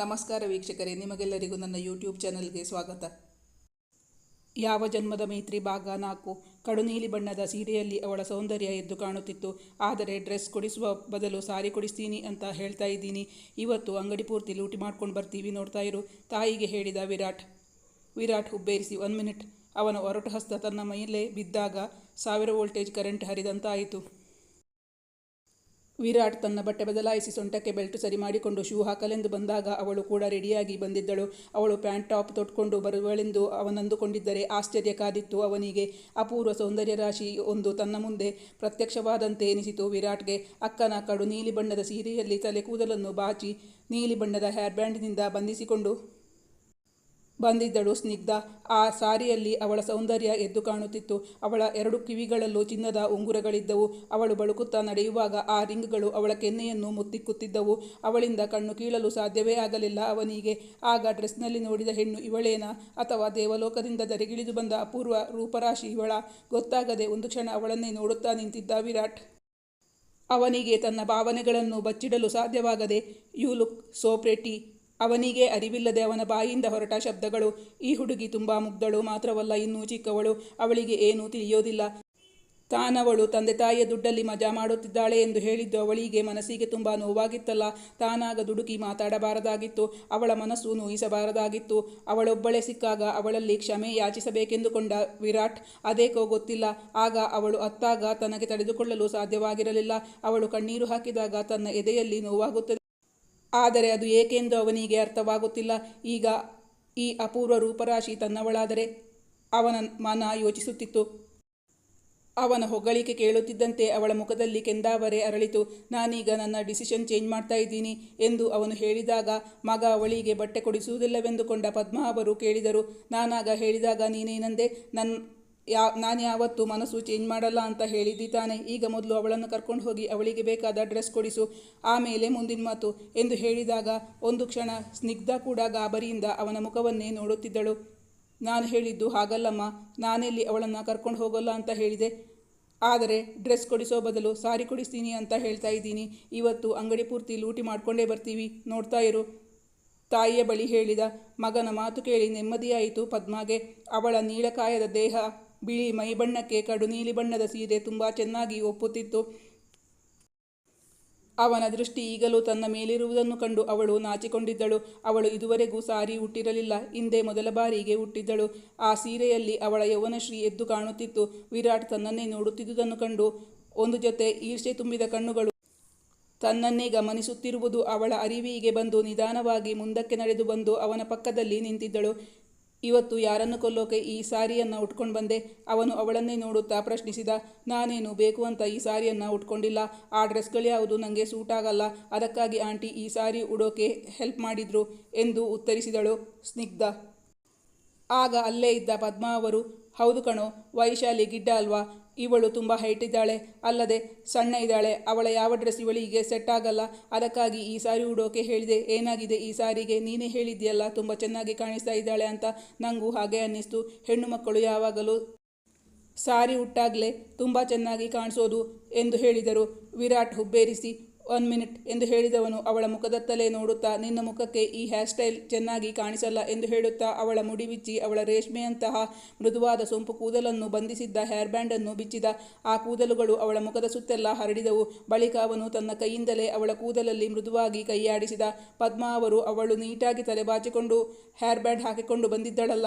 ನಮಸ್ಕಾರ ವೀಕ್ಷಕರೇ, ನಿಮಗೆಲ್ಲರಿಗೂ ನನ್ನ ಯೂಟ್ಯೂಬ್ ಚಾನಲ್ಗೆ ಸ್ವಾಗತ. ಯಾವ ಜನ್ಮದ ಮೈತ್ರಿ ಭಾಗ ನಾಲ್ಕು? ಕಡುನೀಲಿ ಬಣ್ಣದ ಸೀರೆಯಲ್ಲಿ ಅವಳ ಸೌಂದರ್ಯ ಎದ್ದು ಕಾಣುತ್ತಿತ್ತು. ಆದರೆ ಡ್ರೆಸ್ ಕೊಡಿಸುವ ಬದಲು ಸಾರಿ ಕೊಡಿಸ್ತೀನಿ ಅಂತ ಹೇಳ್ತಾ ಇದ್ದೀನಿ. ಇವತ್ತು ಅಂಗಡಿ ಪೂರ್ತಿ ಲೂಟಿ ಮಾಡ್ಕೊಂಡು ಬರ್ತೀವಿ ನೋಡ್ತಾ ಇರು. ತಾಯಿಗೆ ಹೇಳಿದ ವಿರಾಟ್. ವಿರಾಟ್ ಹುಬ್ಬೇರಿಸಿ ಒನ್ ಮಿನಿಟ್. ಅವನ ಒರಟು ಹಸ್ತ ತನ್ನ ಮೇಲೆ ಬಿದ್ದಾಗ ಸಾವಿರ ವೋಲ್ಟೇಜ್ ಕರೆಂಟ್ ಹರಿದಂತಾಯಿತು. ವಿರಾಟ್ ತನ್ನ ಬಟ್ಟೆ ಬದಲಾಯಿಸಿ ಸೊಂಟಕ್ಕೆ ಬೆಲ್ಟ್ ಸರಿ ಮಾಡಿಕೊಂಡು ಶೂ ಹಾಕಲೆಂದು ಬಂದಾಗ ಅವಳು ಕೂಡ ರೆಡಿಯಾಗಿ ಬಂದಿದ್ದಳು. ಅವಳು ಪ್ಯಾಂಟ್ ಟಾಪ್ ತೊಟ್ಕೊಂಡು ಬರುವಳೆಂದು ಅವನಂದುಕೊಂಡಿದ್ದರೆ ಆಶ್ಚರ್ಯ ಕಾದಿತ್ತು ಅವನಿಗೆ. ಅಪೂರ್ವ ಸೌಂದರ್ಯ ರಾಶಿ ಒಂದು ತನ್ನ ಮುಂದೆ ಪ್ರತ್ಯಕ್ಷವಾದಂತೆ ಎನಿಸಿತು ವಿರಾಟ್ಗೆ. ಅಕ್ಕನ ಕಡು ನೀಲಿ ಬಣ್ಣದ ಸೀರೆಯಲ್ಲಿ ತಲೆ ಕೂದಲನ್ನು ಬಾಚಿ ನೀಲಿ ಬಣ್ಣದ ಹೇರ್ ಬ್ಯಾಂಡ್ನಿಂದ ಬಂಧಿಸಿಕೊಂಡು ಬಂದಿದ್ದಳು ಸ್ನಿಗ್ಧ. ಆ ಸಾರಿಯಲ್ಲಿ ಅವಳ ಸೌಂದರ್ಯ ಎದ್ದು ಕಾಣುತ್ತಿತ್ತು. ಅವಳ ಎರಡು ಕಿವಿಗಳಲ್ಲೂ ಚಿನ್ನದ ಉಂಗುರಗಳಿದ್ದವು. ಅವಳು ಬಳುಕುತ್ತಾ ನಡೆಯುವಾಗ ಆ ರಿಂಗ್ಗಳು ಅವಳ ಕೆನ್ನೆಯನ್ನು ಮುತ್ತಿಕ್ಕುತ್ತಿದ್ದವು. ಅವಳಿಂದ ಕಣ್ಣು ಕೀಳಲು ಸಾಧ್ಯವೇ ಆಗಲಿಲ್ಲ ಅವನಿಗೆ. ಆಗ ಡ್ರೆಸ್ನಲ್ಲಿ ನೋಡಿದ ಹೆಣ್ಣು ಇವಳೇನ ಅಥವಾ ದೇವಲೋಕದಿಂದ ದರಿಗಿಳಿದು ಬಂದ ಅಪೂರ್ವ ರೂಪರಾಶಿ ಇವಳ? ಗೊತ್ತಾಗದೆ ಒಂದು ಕ್ಷಣ ಅವಳನ್ನೇ ನೋಡುತ್ತಾ ನಿಂತಿದ್ದ ವಿರಾಟ್. ಅವನಿಗೆ ತನ್ನ ಭಾವನೆಗಳನ್ನು ಬಚ್ಚಿಡಲು ಸಾಧ್ಯವಾಗದೆ, ಯು ಲುಕ್ ಸೋ ಪ್ರೆಟಿ. ಅವನಿಗೆ ಅರಿವಿಲ್ಲದೆ ಅವನ ಬಾಯಿಂದ ಹೊರಟ ಶಬ್ದಗಳು. ಈ ಹುಡುಗಿ ತುಂಬ ಮುಗ್ಧಳು ಮಾತ್ರವಲ್ಲ ಇನ್ನೂ ಚಿಕ್ಕವಳು. ಅವಳಿಗೆ ಏನೂ ತಿಳಿಯೋದಿಲ್ಲ. ತಾನವಳು ತಂದೆ ತಾಯಿಯ ದುಡ್ಡಲ್ಲಿ ಮಜಾ ಮಾಡುತ್ತಿದ್ದಾಳೆ ಎಂದು ಹೇಳಿದ್ದು ಅವಳಿಗೆ ಮನಸ್ಸಿಗೆ ತುಂಬ ನೋವಾಗಿತ್ತಲ್ಲ. ತಾನಾಗ ದುಡುಕಿ ಮಾತಾಡಬಾರದಾಗಿತ್ತು. ಅವಳ ಮನಸ್ಸು ನೋಯಿಸಬಾರದಾಗಿತ್ತು ಅವಳೊಬ್ಬಳೇ ಸಿಕ್ಕಾಗ ಅವಳಲ್ಲಿ ಕ್ಷಮೆ ಯಾಚಿಸಬೇಕೆಂದುಕೊಂಡ ವಿರಾಟ್ ಅದೇಕೋ ಗೊತ್ತಿಲ್ಲ. ಆಗ ಅವಳು ಅತ್ತಾಗ ತನಗೆ ತಡೆದುಕೊಳ್ಳಲು ಸಾಧ್ಯವಾಗಿರಲಿಲ್ಲ. ಅವಳು ಕಣ್ಣೀರು ಹಾಕಿದಾಗ ತನ್ನ ಎದೆಯಲ್ಲಿ ನೋವಾಗುತ್ತದೆ. ಆದರೆ ಅದು ಏಕೆಂದು ಅವನಿಗೆ ಅರ್ಥವಾಗುತ್ತಿಲ್ಲ. ಈಗ ಈ ಅಪೂರ್ವ ರೂಪರಾಶಿ ತನ್ನವಳಾದರೆ ಅವನ ಮನ ಯೋಚಿಸುತ್ತಿತ್ತು. ಅವನ ಹೊಗಳಿಕೆ ಕೇಳುತ್ತಿದ್ದಂತೆ ಅವಳ ಮುಖದಲ್ಲಿ ಕೆಂದಾವರೆ ಅರಳಿತು. ನಾನೀಗ ನನ್ನ ಡಿಸಿಷನ್ ಚೇಂಜ್ ಮಾಡ್ತಾ ಇದ್ದೀನಿ ಎಂದು ಅವನು ಹೇಳಿದಾಗ ಮಗ ಅವಳಿಗೆ ಬಟ್ಟೆ ಕೊಡಿಸುವುದಿಲ್ಲವೆಂದುಕೊಂಡ ಪದ್ಮ ಅವರು ಕೇಳಿದರು. ನಾನಾಗ ಹೇಳಿದಾಗ ನೀನೇನಂದೆ? ನನ್ನ ಯಾ, ನಾನು ಯಾವತ್ತು ಮನಸ್ಸು ಚೇಂಜ್ ಮಾಡಲ್ಲ ಅಂತ ಹೇಳಿದ್ದಿ ತಾನೆ ಈಗ ಮೊದಲು ಅವಳನ್ನು ಕರ್ಕೊಂಡು ಹೋಗಿ ಅವಳಿಗೆ ಬೇಕಾದ ಡ್ರೆಸ್ ಕೊಡಿಸು. ಆಮೇಲೆ ಮುಂದಿನ ಮಾತು ಎಂದು ಹೇಳಿದಾಗ ಒಂದು ಕ್ಷಣ ಸ್ನಿಗ್ಧ ಕೂಡ ಗಾಬರಿಯಿಂದ ಅವನ ಮುಖವನ್ನೇ ನೋಡುತ್ತಿದ್ದಳು. ನಾನು ಹೇಳಿದ್ದು ಹಾಗಲ್ಲಮ್ಮ, ನಾನೆಲ್ಲಿ ಅವಳನ್ನು ಕರ್ಕೊಂಡು ಹೋಗಲ್ಲ ಅಂತ ಹೇಳಿದೆ. ಆದರೆ ಡ್ರೆಸ್ ಕೊಡಿಸೋ ಬದಲು ಸಾರಿ ಕೊಡಿಸ್ತೀನಿ ಅಂತ ಹೇಳ್ತಾ ಇದ್ದೀನಿ. ಇವತ್ತು ಅಂಗಡಿ ಪೂರ್ತಿ ಲೂಟಿ ಮಾಡಿಕೊಂಡೇ ಬರ್ತೀವಿ. ನೋಡ್ತಾ ಇರು. ತಾಯಿಯ ಬಳಿ ಹೇಳಿದ ಮಗನ ಮಾತು ಕೇಳಿ ನೆಮ್ಮದಿಯಾಯಿತು ಪದ್ಮಾಗೆ. ಅವಳ ನೀಳಕಾಯದ ದೇಹ ಬಿಳಿ ಮೈಬಣ್ಣಕ್ಕೆ ಕಡು ನೀಲಿ ಬಣ್ಣದ ಸೀರೆ ತುಂಬ ಚೆನ್ನಾಗಿ ಒಪ್ಪುತ್ತಿತ್ತು. ಅವನ ದೃಷ್ಟಿ ಈಗಲೂ ತನ್ನ ಮೇಲಿರುವುದನ್ನು ಕಂಡು ಅವಳು ನಾಚಿಕೊಂಡಿದ್ದಳು. ಅವಳು ಇದುವರೆಗೂ ಸಾರಿ ಹುಟ್ಟಿರಲಿಲ್ಲ ಹಿಂದೆ ಮೊದಲ ಬಾರಿಗೆ ಹುಟ್ಟಿದ್ದಳು ಆ ಸೀರೆಯಲ್ಲಿ ಅವಳ ಯೌವನಶ್ರೀ ಎದ್ದು ಕಾಣುತ್ತಿತ್ತು. ವಿರಾಟ್ ತನ್ನನ್ನೇ ನೋಡುತ್ತಿದ್ದುದನ್ನು ಕಂಡು ಒಂದು ಜೊತೆ ಈರ್ಷೆ ತುಂಬಿದ ಕಣ್ಣುಗಳು. ತನ್ನನ್ನೇ ಗಮನಿಸುತ್ತಿರುವುದು ಅವಳ ಅರಿವಿಗೆ ಬಂದು ನಿಧಾನವಾಗಿ ಮುಂದಕ್ಕೆ ನಡೆದು ಬಂದು ಅವನ ಪಕ್ಕದಲ್ಲಿ ನಿಂತಿದ್ದಳು. ಇವತ್ತು ಯಾರನ್ನು ಕೊಲ್ಲೋಕೆ ಈ ಸಾರಿಯನ್ನು ಉಟ್ಕೊಂಡು ಬಂದೆ? ಅವನು ಅವಳನ್ನೇ ನೋಡುತ್ತಾ ಪ್ರಶ್ನಿಸಿದ, ನಾನೇನು ಬೇಕು ಅಂತ ಈ ಸಾರಿಯನ್ನು ಉಟ್ಕೊಂಡಿಲ್ಲ. ಆ ಡ್ರೆಸ್ಗಳು ಯಾವುದು? ನನಗೆ ಸೂಟ್ ಆಗಲ್ಲ. ಅದಕ್ಕಾಗಿ ಆಂಟಿ ಈ ಸಾರಿ ಉಡೋಕೆ ಹೆಲ್ಪ್ ಮಾಡಿದ್ರು ಎಂದು ಉತ್ತರಿಸಿದಳು ಸ್ನಿಗ್ಧ. ಆಗ ಅಲ್ಲೇ ಇದ್ದ ಪದ್ಮಾ ಅವರು ಹೌದು ಕಣೋ, ವೈಶಾಲಿ ಗಿಡ್ಡ ಅಲ್ವಾ? ಇವಳು ತುಂಬ ಹೈಟ್ ಇದ್ದಾಳೆ. ಅಲ್ಲದೆ ಸಣ್ಣ ಇದ್ದಾಳೆ. ಅವಳ ಯಾವ ಡ್ರೆಸ್ ಇವಳಿಗೆ ಸೆಟ್ ಆಗಲ್ಲ. ಅದಕ್ಕಾಗಿ ಈ ಸಾರಿ ಉಡೋಕೆ ಹೇಳಿದೆ. ಏನಾಗಿದೆ ಈ ಸಾರಿಗೆ? ನೀನೇ ಹೇಳಿದ್ಯಲ್ಲ, ತುಂಬ ಚೆನ್ನಾಗಿ ಕಾಣಿಸ್ತಾ ಇದ್ದಾಳೆ ಅಂತ ನನಗೂ ಹಾಗೆ ಅನ್ನಿಸ್ತು. ಹೆಣ್ಣು ಮಕ್ಕಳು ಯಾವಾಗಲೂ ಸಾರಿ ಉಟ್ಟಾಗಲೇ ತುಂಬ ಚೆನ್ನಾಗಿ ಕಾಣಿಸೋದು ಎಂದು ಹೇಳಿದರು. ವಿರಾಟ್ ಹುಬ್ಬೇರಿಸಿ ಒನ್ ಮಿನಿಟ್ ಎಂದು ಹೇಳಿದವನು ಅವಳ ಮುಖದತ್ತಲೇ ನೋಡುತ್ತಾ, ನಿನ್ನ ಮುಖಕ್ಕೆ ಈ ಹೇರ್ ಸ್ಟೈಲ್ ಚೆನ್ನಾಗಿ ಕಾಣಿಸಲ್ಲ ಎಂದು ಹೇಳುತ್ತಾ, ಅವಳ ಮುಡಿ ಬಿಚ್ಚಿ ಅವಳ ರೇಷ್ಮೆಯಂತಹ ಮೃದುವಾದ ಸೊಂಪು ಕೂದಲನ್ನು ಬಂಧಿಸಿದ್ದ ಹೇರ್ ಬ್ಯಾಂಡನ್ನು ಬಿಚ್ಚಿದ, ಆ ಕೂದಲುಗಳು ಅವಳ ಮುಖದ ಸುತ್ತೆಲ್ಲ ಹರಡಿದವು. ಬಳಿಕ ಅವನು ತನ್ನ ಕೈಯಿಂದಲೇ ಅವಳ ಕೂದಲಲ್ಲಿ ಮೃದುವಾಗಿ ಕೈಯಾಡಿಸಿದ, ಪದ್ಮಾ ಅವರು ಅವಳು ನೀಟಾಗಿ ತಲೆಬಾಚಿಕೊಂಡು ಹೇರ್ ಬ್ಯಾಂಡ್ ಹಾಕಿಕೊಂಡು ಬಂದಿದ್ದಳಲ್ಲ.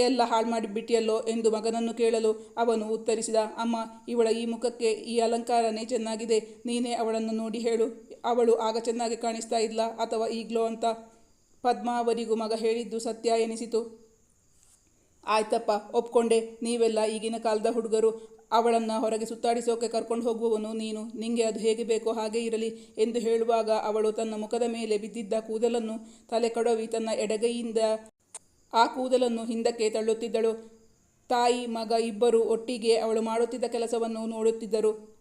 ಎಲ್ಲ ಹಾಳು ಮಾಡಿಬಿಟ್ಟಿಯಲ್ಲೋ ಎಂದು ಮಗನನ್ನು ಕೇಳಲು ಅವನು ಉತ್ತರಿಸಿದ, ಅಮ್ಮ, ಇವಳ ಈ ಮುಖಕ್ಕೆ ಈ ಅಲಂಕಾರನೇ ಚೆನ್ನಾಗಿದೆ, ನೀನೇ ಅವಳನ್ನು ನೋಡಿ ಹೇಳು, ಅವಳು ಆಗ ಚೆನ್ನಾಗಿ ಕಾಣಿಸ್ತಾ ಇಲ್ಲ ಅಥವಾ ಈಗಲೋ ಅಂತ? ಪದ್ಮಾವರಿಗೂ ಮಗ ಹೇಳಿದ್ದು ಸತ್ಯ ಎನಿಸಿತು. ಆಯ್ತಪ್ಪ, ಒಪ್ಕೊಂಡೆ, ನೀವೆಲ್ಲ ಈಗಿನ ಕಾಲದ ಹುಡುಗರು, ಅವಳನ್ನು ಹೊರಗೆ ಸುತ್ತಾಡಿಸೋಕೆ ಕರ್ಕೊಂಡು ಹೋಗುವವನು ನೀನು, ನಿಂಗೆ ಅದು ಹೇಗೆ ಬೇಕೋ ಹಾಗೆ ಇರಲಿ ಎಂದು ಹೇಳುವಾಗ ಅವಳು ತನ್ನ ಮುಖದ ಮೇಲೆ ಬಿದ್ದಿದ್ದ ಕೂದಲನ್ನು ತಲೆ ಕಡವಿ ತನ್ನ ಎಡಗೈಯಿಂದ ಆ ಕೂದಲನ್ನು ಹಿಂದಕ್ಕೆ ತಳ್ಳುತ್ತಿದ್ದಳು. ತಾಯಿ, ಮಗ ಇಬ್ಬರು ಒಟ್ಟಿಗೆ ಅವಳು ಮಾಡುತ್ತಿದ್ದ ಕೆಲಸವನ್ನು ನೋಡುತ್ತಿದ್ದರು.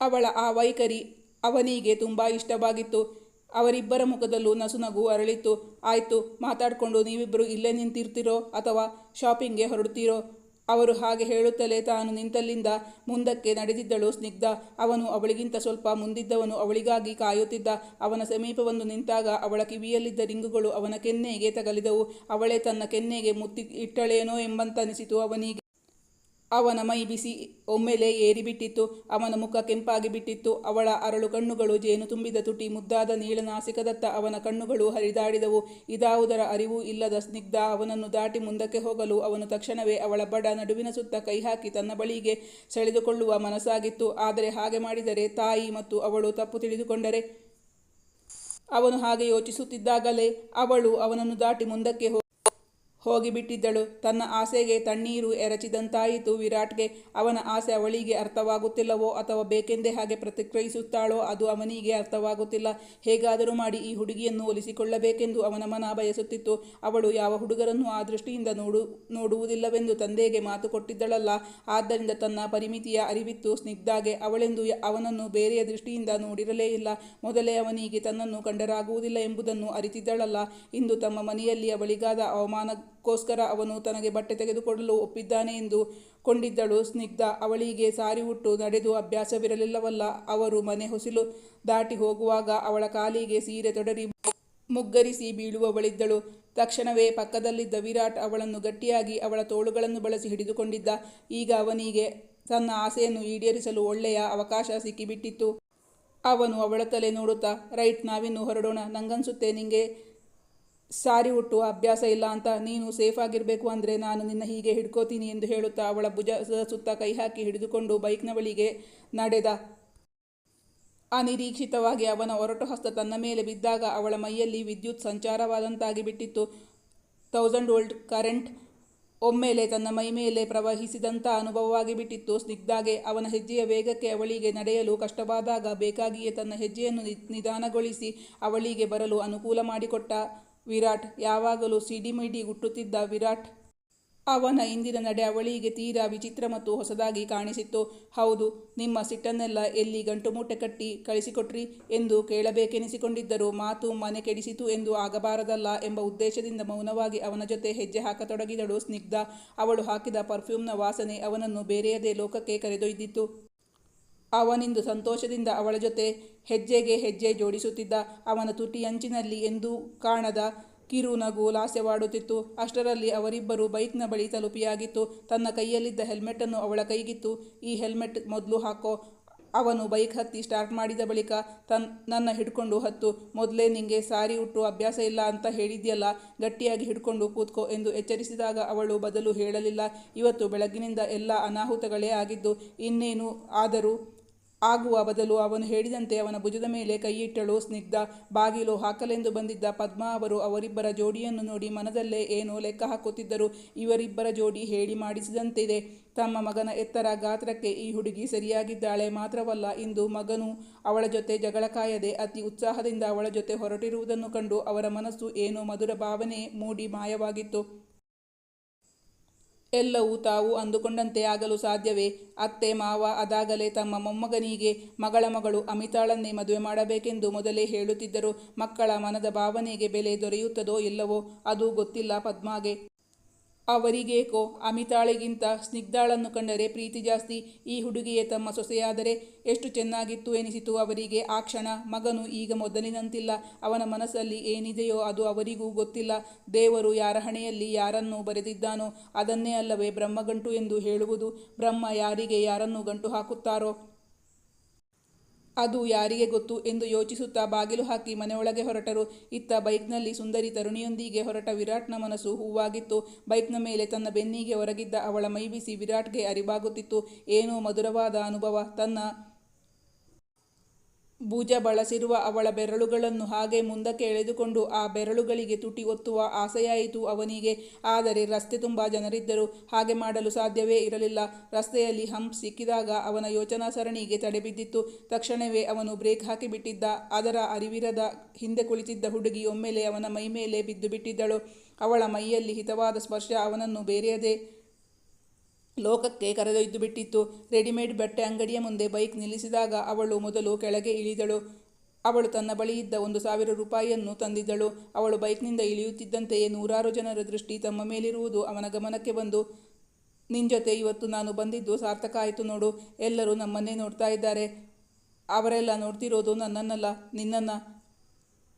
ಅವಳ ಆ ವೈಖರಿ ಅವನಿಗೆ ತುಂಬ ಇಷ್ಟವಾಗಿತ್ತು. ಅವರಿಬ್ಬರ ಮುಖದಲ್ಲೂ ನಸುನಗು ಅರಳಿತ್ತು. ಆಯಿತು, ಮಾತಾಡಿಕೊಂಡು ನೀವಿಬ್ಬರು ಇಲ್ಲೇ ನಿಂತಿರ್ತೀರೋ ಅಥವಾ ಶಾಪಿಂಗ್ಗೆ ಹೊರಡ್ತೀರೋ? ಅವರು ಹಾಗೆ ಹೇಳುತ್ತಲೇ ತಾನು ನಿಂತಲ್ಲಿಂದ ಮುಂದಕ್ಕೆ ನಡೆದಿದ್ದಳು ಸ್ನಿಗ್ಧ. ಅವನು ಅವಳಿಗಿಂತ ಸ್ವಲ್ಪ ಮುಂದಿದ್ದವನು ಅವಳಿಗಾಗಿ ಕಾಯುತ್ತಿದ್ದ. ಅವನ ಸಮೀಪವನ್ನು ನಿಂತಾಗ ಅವಳ ಕಿವಿಯಲ್ಲಿದ್ದ ರಿಂಗುಗಳು ಅವನ ಕೆನ್ನೆಗೆ ತಗಲಿದವು. ಅವಳೇ ತನ್ನ ಕೆನ್ನೆಗೆ ಮುತ್ತಿ ಇಟ್ಟಳೇನೋ ಎಂಬಂತನಿಸಿತು ಅವನಿಗೆ. ಅವನ ಮೈ ಬಿಸಿ, ಒಮ್ಮೆಲೆ ಏರಿಬಿಟ್ಟಿತ್ತು. ಅವನ ಮುಖ ಕೆಂಪಾಗಿ ಬಿಟ್ಟಿತ್ತು ಅವಳ ಅರಳು ಕಣ್ಣುಗಳು ಜೇನು ತುಂಬಿದ ತುಟಿ, ಮುದ್ದಾದ ನೀಳನಾಸಿಕದತ್ತ ಅವನ ಕಣ್ಣುಗಳು ಹರಿದಾಡಿದವು. ಇದಾವುದರ ಅರಿವು ಇಲ್ಲದ ಸ್ನಿಗ್ಧ ಅವನನ್ನು ದಾಟಿ ಮುಂದಕ್ಕೆ ಹೋಗಲು ಅವನು ತಕ್ಷಣವೇ ಅವಳ ಬಡ ನಡುವಿನ ಸುತ್ತ ಕೈ ಹಾಕಿ ತನ್ನ ಬಳಿಗೆ ಸೆಳೆದುಕೊಳ್ಳುವ ಮನಸ್ಸಾಗಿತ್ತು. ಆದರೆ ಹಾಗೆ ಮಾಡಿದರೆ ತಾಯಿ ಮತ್ತು ಅವಳು ತಪ್ಪು ತಿಳಿದುಕೊಂಡರೆ? ಅವನು ಹಾಗೆ ಯೋಚಿಸುತ್ತಿದ್ದಾಗಲೇ ಅವಳು ಅವನನ್ನು ದಾಟಿ ಮುಂದಕ್ಕೆ ಹೋಗಿಬಿಟ್ಟಿದ್ದಳು. ತನ್ನ ಆಸೆಗೆ ತಣ್ಣೀರು ಎರಚಿದಂತಾಯಿತು ವಿರಾಟ್ಗೆ. ಅವನ ಆಸೆ ಅವಳಿಗೆ ಅರ್ಥವಾಗುತ್ತಿಲ್ಲವೋ ಅಥವಾ ಬೇಕೆಂದೇ ಹಾಗೆ ಪ್ರತಿಕ್ರಿಯಿಸುತ್ತಾಳೋ ಅದು ಅವನಿಗೆ ಅರ್ಥವಾಗುತ್ತಿಲ್ಲ. ಹೇಗಾದರೂ ಮಾಡಿ ಈ ಹುಡುಗಿಯನ್ನು ಒಲಿಸಿಕೊಳ್ಳಬೇಕೆಂದು ಅವನ ಮನ ಬಯಸುತ್ತಿತ್ತು. ಅವಳು ಯಾವ ಹುಡುಗರನ್ನು ಆ ದೃಷ್ಟಿಯಿಂದ ನೋಡು, ನೋಡುವುದಿಲ್ಲವೆಂದು ತಂದೆಗೆ ಮಾತು ಕೊಟ್ಟಿದ್ದಳಲ್ಲ. ಆದ್ದರಿಂದ ತನ್ನ ಪರಿಮಿತಿಯ ಅರಿವಿತ್ತು ಸ್ನಿಗ್ಧಾಗೆ. ಅವಳೆಂದು ಅವನನ್ನು ಬೇರೆಯ ದೃಷ್ಟಿಯಿಂದ ನೋಡಿರಲೇ ಇಲ್ಲ. ಮೊದಲೇ ಅವನಿಗೆ ತನ್ನನ್ನು ಕಂಡರಾಗುವುದಿಲ್ಲ ಎಂಬುದನ್ನು ಅರಿತಿದ್ದಳಲ್ಲ. ಇಂದು ತಮ್ಮ ಮನೆಯಲ್ಲಿ ಅವಳಿಗಾದ ಅವಮಾನಕ್ಕೋಸ್ಕರ ಅವನು ತನಗೆ ಬಟ್ಟೆ ತೆಗೆದುಕೊಡಲು ಒಪ್ಪಿದ್ದಾನೆ ಎಂದು ಕೊಂಡಿದ್ದಳು. ಸ್ನಿಗ್ಧ ಅವಳಿಗೆ ಸಾರಿ ಉಟ್ಟು ನಡೆದು ಅಭ್ಯಾಸವಿರಲಿಲ್ಲವಲ್ಲ, ಅವರು ಮನೆ ಹೊಸಿಲು ದಾಟಿ ಹೋಗುವಾಗ ಅವಳ ಕಾಲಿಗೆ ಸೀರೆ ತೊಡರಿ ಮುಗ್ಗರಿಸಿ ಬೀಳುವವಳಿದ್ದಳು. ತಕ್ಷಣವೇ ಪಕ್ಕದಲ್ಲಿದ್ದ ವಿರಾಟ್ ಅವಳನ್ನು ಗಟ್ಟಿಯಾಗಿ ಅವಳ ತೋಳುಗಳನ್ನು ಬಳಸಿ ಹಿಡಿದುಕೊಂಡಿದ್ದ. ಈಗ ಅವನಿಗೆ ತನ್ನ ಆಸೆಯನ್ನು ಈಡೇರಿಸಲು ಒಳ್ಳೆಯ ಅವಕಾಶ ಸಿಕ್ಕಿಬಿಟ್ಟಿತ್ತು. ಅವನು ಅವಳ ತಲೆ ನೋಡುತ್ತಾ, ರೈಟ್, ನಾವಿನ್ನು ಹೊರಡೋಣ. ನಂಗನ್ಸುತ್ತೆ ನಿಂಗೆ ಸಾರಿ ಉಟ್ಟುವ ಅಭ್ಯಾಸ ಇಲ್ಲ ಅಂತ ನೀನು ಸೇಫ್ ಆಗಿರಬೇಕು ಅಂದರೆ ನಾನು ನಿನ್ನ ಹೀಗೆ ಹಿಡ್ಕೋತೀನಿ ಎಂದು ಹೇಳುತ್ತಾ ಅವಳ ಭುಜ ಸುತ್ತ ಕೈ ಹಾಕಿ ಹಿಡಿದುಕೊಂಡು ಬೈಕ್ನ ಬಳಿಗೆ ನಡೆದ. ಅನಿರೀಕ್ಷಿತವಾಗಿ ಅವನ ಒರಟು ಹಸ್ತ ತನ್ನ ಮೇಲೆ ಬಿದ್ದಾಗ ಅವಳ ಮೈಯಲ್ಲಿ ವಿದ್ಯುತ್ ಸಂಚಾರವಾದಂತಾಗಿ ಬಿಟ್ಟಿತ್ತು. ತೌಸಂಡ್ ವೋಲ್ಟ್ ಕರೆಂಟ್ ಒಮ್ಮೆಲೆ ತನ್ನ ಮೈ ಮೇಲೆ ಪ್ರವಹಿಸಿದಂಥ ಅನುಭವವಾಗಿ ಬಿಟ್ಟಿತ್ತು. ಸ್ನಿಗ್ಧಾಗೆ ಅವನ ಹೆಜ್ಜೆಯ ವೇಗಕ್ಕೆ ಅವಳಿಗೆ ನಡೆಯಲು ಕಷ್ಟವಾದಾಗ ಬೇಕಾಗಿಯೇ ತನ್ನ ಹೆಜ್ಜೆಯನ್ನು ನಿಧಾನಗೊಳಿಸಿ ಅವಳಿಗೆ ಬರಲು ಅನುಕೂಲ ಮಾಡಿಕೊಟ್ಟ. ವಿರಾಟ್, ಯಾವಾಗಲೂ ಸಿಡಿಮಿಡಿ ಹುಟ್ಟುತ್ತಿದ್ದ ವಿರಾಟ್. ಅವನ ಇಂದಿನ ನಡೆ ಅವಳಿಗೆ ತೀರಾ ವಿಚಿತ್ರ ಮತ್ತು ಹೊಸದಾಗಿ ಕಾಣಿಸಿತ್ತು. ಹೌದು, ನಿಮ್ಮ ಸಿಟ್ಟನ್ನೆಲ್ಲ ಎಲ್ಲಿ ಗಂಟು ಮೂಟೆ ಕಟ್ಟಿ ಕಳಿಸಿಕೊಟ್ರಿ ಎಂದು ಕೇಳಬೇಕೆನಿಸಿಕೊಂಡಿದ್ದರು ಮಾತು ಮನೆ ಕೆಡಿಸಿತು ಎಂದು ಆಗಬಾರದಲ್ಲ ಎಂಬ ಉದ್ದೇಶದಿಂದ ಮೌನವಾಗಿ ಅವನ ಜೊತೆ ಹೆಜ್ಜೆ ಹಾಕತೊಡಗಿದಳು ಸ್ನಿಗ್ಧ. ಅವಳು ಹಾಕಿದ ಪರ್ಫ್ಯೂಮ್ನ ವಾಸನೆ ಅವನನ್ನು ಬೇರೆಯದೇ ಲೋಕಕ್ಕೆ ಕರೆದೊಯ್ದಿತ್ತು. ಅವನಿಂದು ಸಂತೋಷದಿಂದ ಅವಳ ಜೊತೆ ಹೆಜ್ಜೆಗೆ ಹೆಜ್ಜೆ ಜೋಡಿಸುತ್ತಿದ್ದ ಅವನ ತುಟಿ ಅಂಚಿನಲ್ಲಿ ಎಂದೂ ಕಾಣದ ಕಿರು ನಗು ಲಾಸ್ಯವಾಡುತ್ತಿತ್ತು ಅಷ್ಟರಲ್ಲಿ ಅವರಿಬ್ಬರು ಬೈಕ್ನ ಬಳಿ ತಲುಪಿಯಾಗಿತ್ತು. ತನ್ನ ಕೈಯಲ್ಲಿದ್ದ ಹೆಲ್ಮೆಟನ್ನು ಅವಳ ಕೈಗಿತ್ತು. ಈ ಹೆಲ್ಮೆಟ್ ಮೊದಲು ಹಾಕೋ. ಅವನು ಬೈಕ್ ಹತ್ತಿ ಸ್ಟಾರ್ಟ್ ಮಾಡಿದ ಬಳಿಕ ತನ್ ನನ್ನ ಹಿಡ್ಕೊಂಡು ಹತ್ತು. ಮೊದಲೇ ನಿಂಗೆ ಸಾರಿ ಉಟ್ಟು ಅಭ್ಯಾಸ ಇಲ್ಲ ಅಂತ ಹೇಳಿದ್ಯಲ್ಲ, ಗಟ್ಟಿಯಾಗಿ ಹಿಡ್ಕೊಂಡು ಕೂತ್ಕೋ ಎಂದು ಎಚ್ಚರಿಸಿದಾಗ ಅವಳು ಬದಲು ಹೇಳಲಿಲ್ಲ. ಇವತ್ತು ಬೆಳಗ್ಗಿನಿಂದ ಎಲ್ಲ ಅನಾಹುತಗಳೇ ಆಗಿದ್ದು, ಇನ್ನೇನು ಆದರೂ ಆಗುವ ಬದಲು ಅವನು ಹೇಳಿದಂತೆ ಅವನ ಭುಜದ ಮೇಲೆ ಕೈಯಿಟ್ಟಳು, ಸ್ನಿಗ್ಧ. ಬಾಗಿಲು ಹಾಕಲೆಂದು ಬಂದಿದ್ದ ಪದ್ಮಾ ಅವರು ಅವರಿಬ್ಬರ ಜೋಡಿಯನ್ನು ನೋಡಿ ಮನದಲ್ಲೇ ಏನೋ ಲೆಕ್ಕ ಹಾಕುತ್ತಿದ್ದರು. ಇವರಿಬ್ಬರ ಜೋಡಿ ಹೇಳಿ ಮಾಡಿಸಿದಂತಿದೆ. ತಮ್ಮ ಮಗನ ಎತ್ತರ ಗಾತ್ರಕ್ಕೆ ಈ ಹುಡುಗಿ ಸರಿಯಾಗಿದ್ದಾಳೆ ಮಾತ್ರವಲ್ಲ, ಇಂದು ಮಗನು ಅವಳ ಜೊತೆ ಜಗಳ ಕಾಯದೆ ಅತಿ ಉತ್ಸಾಹದಿಂದ ಅವಳ ಜೊತೆ ಹೊರಟಿರುವುದನ್ನು ಕಂಡು ಅವರ ಮನಸ್ಸು ಏನೋ ಮಧುರ ಭಾವನೆ ಮೂಡಿ ಮಾಯವಾಗಿತ್ತು. ಎಲ್ಲವೂ ತಾವು ಅಂದುಕೊಂಡಂತೆ ಆಗಲು ಸಾಧ್ಯವೇ? ಅತ್ತೆ, ಮಾವ, ಅದಾಗಲೇ ತಮ್ಮ ಮೊಮ್ಮಗನಿಗೆ ಮಗಳ ಮಗಳು ಅಮಿತಾಳನ್ನೇ ಮದುವೆ ಮಾಡಬೇಕೆಂದು ಮೊದಲೇ ಹೇಳುತ್ತಿದ್ದರು ಮಕ್ಕಳ ಮನದ ಭಾವನೆಗೆ ಬೆಲೆ ದೊರೆಯುತ್ತದೋ ಇಲ್ಲವೋ ಅದು ಗೊತ್ತಿಲ್ಲ ಪದ್ಮಾಗೆ. ಅವರಿಗೇಕೋ ಅಮಿತಾಳಿಗಿಂತ ಸ್ನಿಗ್ಧಾಳನ್ನು ಕಂಡರೆ ಪ್ರೀತಿ ಜಾಸ್ತಿ. ಈ ಹುಡುಗಿಯೇ ತಮ್ಮ ಸೊಸೆಯಾದರೆ ಎಷ್ಟು ಚೆನ್ನಾಗಿತ್ತು ಎನಿಸಿತು ಅವರಿಗೆ. ಆ ಕ್ಷಣ ಮಗನು ಈಗ ಮೊದಲಿನಂತಿಲ್ಲ. ಅವನ ಮನಸ್ಸಲ್ಲಿ ಏನಿದೆಯೋ ಅದು ಅವರಿಗೂ ಗೊತ್ತಿಲ್ಲ. ದೇವರು ಯಾರ ಹಣೆಯಲ್ಲಿ ಯಾರನ್ನು ಬರೆದಿದ್ದಾನೋ ಅದನ್ನೇ ಅಲ್ಲವೇ ಬ್ರಹ್ಮಗಂಟು ಎಂದು ಹೇಳುವುದು. ಬ್ರಹ್ಮ ಯಾರಿಗೆ ಯಾರನ್ನು ಗಂಟು ಹಾಕುತ್ತಾರೋ? ಅದು ಯಾರಿಗೆ ಗೊತ್ತು ಎಂದು ಯೋಚಿಸುತ್ತಾ ಬಾಗಿಲು ಹಾಕಿ ಮನೆಯೊಳಗೆ ಹೊರಟರು. ಇತ್ತ ಬೈಕ್ನಲ್ಲಿ ಸುಂದರಿ ತರುಣಿಯೊಂದಿಗೆ ಹೊರಟ ವಿರಾಟ್ನ ಮನಸ್ಸು ಹೂವಾಗಿತ್ತು. ಬೈಕ್ನ ಮೇಲೆ ತನ್ನ ಬೆನ್ನಿಗೆ ಹೊರಗಿದ್ದ ಅವಳ ಮೈಬಿಸಿ ವಿರಾಟ್ಗೆ ಅರಿವಾಗುತ್ತಿತ್ತು. ಏನೋ ಮಧುರವಾದ ಅನುಭವ. ತನ್ನ ಭುಜ ಬಳಸಿರುವ ಅವಳ ಬೆರಳುಗಳನ್ನು ಹಾಗೆ ಮುಂದಕ್ಕೆ ಎಳೆದುಕೊಂಡು ಆ ಬೆರಳುಗಳಿಗೆ ತುಟಿ ಒತ್ತುವ ಆಸೆಯಾಯಿತು ಅವನಿಗೆ. ಆದರೆ ರಸ್ತೆ ತುಂಬ ಜನರಿದ್ದರು. ಹಾಗೆ ಮಾಡಲು ಸಾಧ್ಯವೇ ಇರಲಿಲ್ಲ. ರಸ್ತೆಯಲ್ಲಿ ಹಂಪ್ ಸಿಕ್ಕಿದಾಗ ಅವನ ಯೋಚನಾ ಸರಣಿಗೆ ತಡೆಬಿದ್ದಿತ್ತು ತಕ್ಷಣವೇ ಅವನು ಬ್ರೇಕ್ ಹಾಕಿಬಿಟ್ಟಿದ್ದ ಅದರ ಅರಿವಿರದ ಹಿಂದೆ ಕುಳಿತಿದ್ದ ಹುಡುಗಿ ಒಮ್ಮೆಲೆ ಅವನ ಮೈ ಮೇಲೆ ಬಿದ್ದು ಬಿಟ್ಟಿದ್ದಳು. ಅವಳ ಮೈಯಲ್ಲಿ ಹಿತವಾದ ಸ್ಪರ್ಶ ಅವನನ್ನು ಬೇರೆಯದೇ ಲೋಕಕ್ಕೆ ಕರೆದೊಯ್ದು ಬಿಟ್ಟಿತ್ತು ರೆಡಿಮೇಡ್ ಬಟ್ಟೆ ಅಂಗಡಿಯ ಮುಂದೆ ಬೈಕ್ ನಿಲ್ಲಿಸಿದಾಗ ಅವಳು ಮೊದಲು ಕೆಳಗೆ ಇಳಿದಳು. ಅವಳು ತನ್ನ ಬಳಿ ಇದ್ದ ಒಂದು ಸಾವಿರ ರೂಪಾಯಿಯನ್ನು ತಂದಿದ್ದಳು. ಅವಳು ಬೈಕ್ನಿಂದ ಇಳಿಯುತ್ತಿದ್ದಂತೆಯೇ ನೂರಾರು ಜನರ ದೃಷ್ಟಿ ತಮ್ಮ ಮೇಲಿರುವುದು ಅವನ ಗಮನಕ್ಕೆ ಬಂದು ನಿನ್ನ ಜೊತೆ ಇವತ್ತು ನಾನು ಬಂದಿದ್ದು ಸಾರ್ಥಕ ಆಯಿತು ನೋಡು. ಎಲ್ಲರೂ ನಮ್ಮನ್ನೇ ನೋಡ್ತಾ ಇದ್ದಾರೆ. ಅವರೆಲ್ಲ ನೋಡ್ತಿರೋದು ನನ್ನನ್ನಲ್ಲ, ನಿನ್ನನ್ನು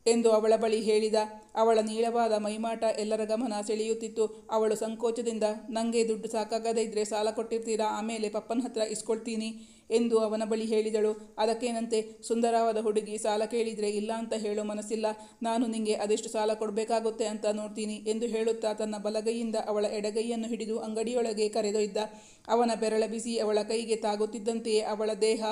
ಎಂದು ಅವಳ ಬಳಿ ಹೇಳಿದ. ಅವಳ ನೀಳವಾದ ಮೈಮಾಟ ಎಲ್ಲರ ಗಮನ ಸೆಳೆಯುತ್ತಿತ್ತು. ಅವಳು ಸಂಕೋಚದಿಂದ ನನಗೆ ದುಡ್ಡು ಸಾಕಾಗದೇ ಇದ್ದರೆ ಸಾಲ ಕೊಟ್ಟಿರ್ತೀರಾ? ಆಮೇಲೆ ಪಪ್ಪನ ಹತ್ರ ಇಸ್ಕೊಳ್ತೀನಿ ಎಂದು ಅವನ ಬಳಿ ಹೇಳಿದಳು. ಅದಕ್ಕೇನಂತೆ? ಸುಂದರವಾದ ಹುಡುಗಿ, ಸಾಲ ಕೇಳಿದರೆ ಇಲ್ಲ ಅಂತ ಹೇಳೋ ಮನಸ್ಸಿಲ್ಲ. ನಾನು ನಿಂಗೆ ಅದೆಷ್ಟು ಸಾಲ ಕೊಡಬೇಕಾಗುತ್ತೆ ಅಂತ ನೋಡ್ತೀನಿ ಎಂದು ಹೇಳುತ್ತಾ ತನ್ನ ಬಲಗೈಯಿಂದ ಅವಳ ಎಡಗೈಯನ್ನು ಹಿಡಿದು ಅಂಗಡಿಯೊಳಗೆ ಕರೆದೊಯ್ದ. ಅವನ ಬೆರಳ ಬಿಸಿ ಅವಳ ಕೈಗೆ ತಾಗುತ್ತಿದ್ದಂತೆಯೇ ಅವಳ ದೇಹ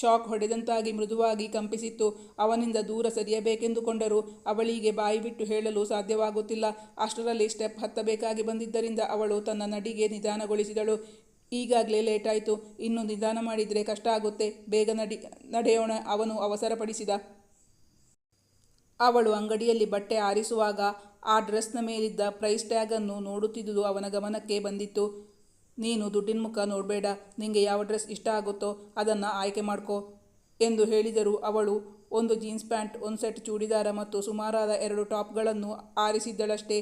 ಶಾಕ್ ಹೊಡೆದಂತಾಗಿ ಮೃದುವಾಗಿ ಕಂಪಿಸಿತ್ತು. ಅವನಿಂದ ದೂರ ಸರಿಯಬೇಕೆಂದುಕೊಂಡರೂ ಅವಳಿಗೆ ಬಾಯಿ ಬಿಟ್ಟು ಹೇಳಲು ಸಾಧ್ಯವಾಗುತ್ತಿಲ್ಲ. ಅಷ್ಟರಲ್ಲಿ ಸ್ಟೆಪ್ ಹತ್ತಬೇಕಾಗಿ ಬಂದಿದ್ದರಿಂದ ಅವಳು ತನ್ನ ನಡಿಗೆ ನಿಧಾನಗೊಳಿಸಿದಳು. ಈಗಾಗಲೇ ಲೇಟಾಯಿತು. ಇನ್ನು ನಿಧಾನ ಮಾಡಿದರೆ ಕಷ್ಟ ಆಗುತ್ತೆ. ಬೇಗ ನಡಿ, ನಡೆಯೋಣ. ಅವನು ಅವಸರಪಡಿಸಿದ. ಅವಳು ಅಂಗಡಿಯಲ್ಲಿ ಬಟ್ಟೆ ಆರಿಸುವಾಗ ಆ ಡ್ರೆಸ್ನ ಮೇಲಿದ್ದ ಪ್ರೈಸ್ ಟ್ಯಾಗನ್ನು ನೋಡುತ್ತಿದ್ದುದು ಅವನ ಗಮನಕ್ಕೆ ಬಂದಿತ್ತು. ನೀನು ದುಡ್ಡಿನ ಮುಖ ನೋಡಬೇಡ. ನಿಂಗೆ ಯಾವ ಡ್ರೆಸ್ ಇಷ್ಟ ಆಗುತ್ತೋ ಅದನ್ನು ಆಯ್ಕೆ ಮಾಡ್ಕೋ ಎಂದು ಹೇಳಿದರು ಅವಳು ಒಂದು ಜೀನ್ಸ್ ಪ್ಯಾಂಟ್, ಒಂದು ಸೆಟ್ ಚೂಡಿದಾರ ಮತ್ತು ಸುಮಾರಾದ ಎರಡು ಟಾಪ್ಗಳನ್ನು ಆರಿಸಿದ್ದಳಷ್ಟೇ.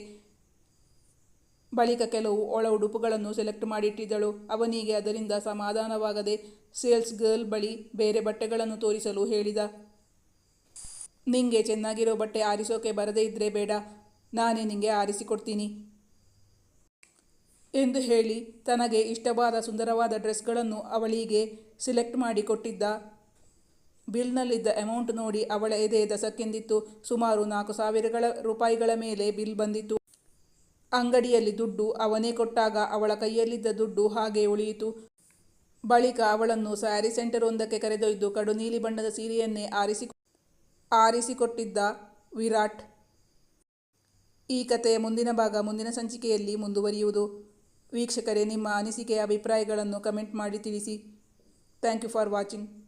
ಬಳಿಕ ಕೆಲವು ಒಳ ಉಡುಪುಗಳನ್ನು ಸೆಲೆಕ್ಟ್ ಮಾಡಿಟ್ಟಿದ್ದಳು. ಅವನಿಗೆ ಅದರಿಂದ ಸಮಾಧಾನವಾಗದೆ ಸೇಲ್ಸ್ ಗರ್ಲ್ ಬಳಿ ಬೇರೆ ಬಟ್ಟೆಗಳನ್ನು ತೋರಿಸಲು ಹೇಳಿದ. ನಿಂಗೆ ಚೆನ್ನಾಗಿರೋ ಬಟ್ಟೆ ಆರಿಸೋಕೆ ಬರದೇ ಇದ್ದರೆ ಬೇಡ. ನಾನೇ ನಿಂಗೆ ಆರಿಸಿಕೊಡ್ತೀನಿ. ಎಂದು ಹೇಳಿ ತನಗೆ ಇಷ್ಟವಾದ ಸುಂದರವಾದ ಡ್ರೆಸ್ಗಳನ್ನು ಅವಳಿಗೆ ಸಿಲೆಕ್ಟ್ ಮಾಡಿ ಕೊಟ್ಟಿದ್ದ ಬಿಲ್ನಲ್ಲಿದ್ದ ಅಮೌಂಟ್ ನೋಡಿ ಅವಳ ಎದೆ ದಸಕ್ಕೆಂದಿತ್ತು. ಸುಮಾರು ನಾಲ್ಕು ಸಾವಿರಗಳ ರೂಪಾಯಿಗಳ ಮೇಲೆ ಬಿಲ್ ಬಂದಿತ್ತು. ಅಂಗಡಿಯಲ್ಲಿ ದುಡ್ಡು ಅವನೇ ಕೊಟ್ಟಾಗ ಅವಳ ಕೈಯಲ್ಲಿದ್ದ ದುಡ್ಡು ಹಾಗೆ ಉಳಿಯಿತು. ಬಳಿಕ ಅವಳನ್ನು ಸ್ಯಾರಿ ಸೆಂಟರ್ ಒಂದಕ್ಕೆ ಕರೆದೊಯ್ದು ಕಡು ನೀಲಿ ಬಣ್ಣದ ಸೀರೆಯನ್ನೇ ಆರಿಸಿ ಆರಿಸಿಕೊಟ್ಟಿದ್ದ ವಿರಾಟ್. ಈ ಕಥೆಯ ಮುಂದಿನ ಭಾಗ ಮುಂದಿನ ಸಂಚಿಕೆಯಲ್ಲಿ ಮುಂದುವರಿಯುವುದು. ವೀಕ್ಷಕರೇ ನಿಮ್ಮ ಅನಿಸಿಕೆಯ ಅಭಿಪ್ರಾಯಗಳನ್ನು ಕಮೆಂಟ್ ಮಾಡಿ ತಿಳಿಸಿ. Thank you for watching.